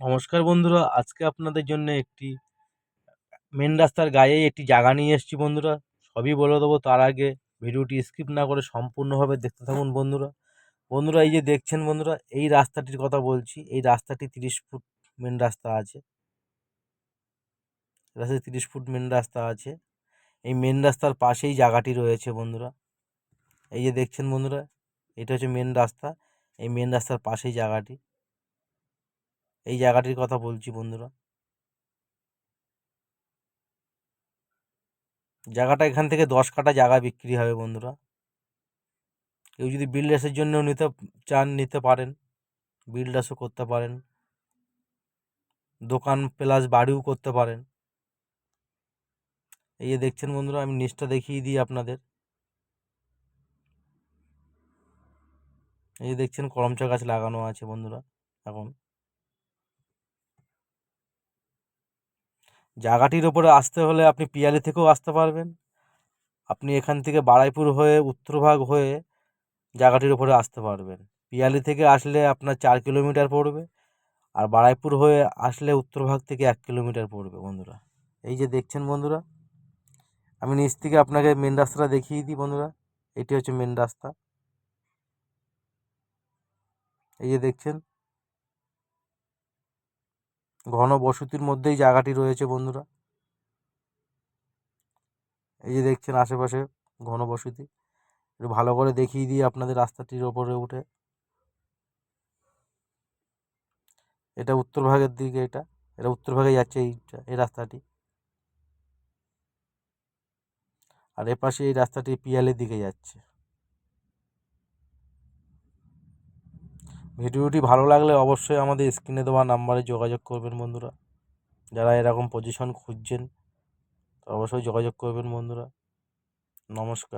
নমস্কার বন্ধুরা, আজকে আপনাদের জন্য একটি মেন রাস্তার গায়েই একটি জায়গা নিয়ে এসেছি বন্ধুরা। সবই বলে দেবো, তার আগে ভিডিওটি স্কিপ না করে সম্পূর্ণভাবে দেখতে থাকুন বন্ধুরা। বন্ধুরা, এই যে দেখছেন বন্ধুরা, এই রাস্তাটির কথা বলছি, এই রাস্তাটি তিরিশ ফুট মেন রাস্তা আছে। রাস্তায় তিরিশ ফুট মেন রাস্তা আছে। এই মেন রাস্তার পাশেই জায়গাটি রয়েছে বন্ধুরা। এই যে দেখছেন বন্ধুরা, এটা হচ্ছে মেন রাস্তা, এই মেন রাস্তার পাশেই জায়গাটি। এই জায়গাটির কথা বলছি বন্ধুরা। জায়গাটা এখান থেকে দশ কাঠা জায়গা বিক্রি হবে বন্ধুরা। কেউ যদি বিল্ডার্সের জন্য নিতে চান, নিতে পারেন। বিল্ডার্সও করতে পারেন। দোকান প্লাস বাড়িও করতে পারেন। এই যে দেখছেন বন্ধুরা, আমি নিচটা দেখিয়ে দিই আপনাদের। এই যে দেখছেন, করমচা গাছ লাগানো আছে বন্ধুরা, এখন। জায়গাটির ওপরে আসতে হলে আপনি পিয়ালি থেকেও আসতে পারবেন। আপনি এখান থেকে বারাইপুর হয়ে, উত্তরভাগ হয়ে জায়গাটির ওপরে আসতে পারবেন। পিয়ালি থেকে আসলে আপনার চার কিলোমিটার পড়বে আর বারাইপুর হয়ে আসলে উত্তরভাগ থেকে এক কিলোমিটার পড়বে বন্ধুরা। এই যে দেখছেন বন্ধুরা, আমি নিচ থেকে আপনাকে মেন রাস্তাটা দেখিয়ে দিই বন্ধুরা। এটি হচ্ছে মেন রাস্তা। এই যে দেখছেন ঘন বসতির মধ্যেই জায়গাটি রয়েছে, বন্ধুরা। এই যে দেখছেন আশেপাশে ঘন বসতি। একটু ভালো করে দেখিয়ে দিই আপনাদের রাস্তাটির ওপরে উঠে। এটা উত্তর ভাগের দিকে এটা। এটা উত্তর ভাগে যাচ্ছে এইটা, এই রাস্তাটি। আর এপাশে এই রাস্তাটি পিয়ালের দিকে যাচ্ছে। ভিডিওটি ভালো লাগলে অবশ্যই আমাদের স্ক্রিনে দেওয়া নাম্বারে যোগাযোগ করবেন বন্ধুরা। যারা এরকম পজিশন খুঁজছেন, অবশ্যই যোগাযোগ করবেন বন্ধুরা। নমস্কার।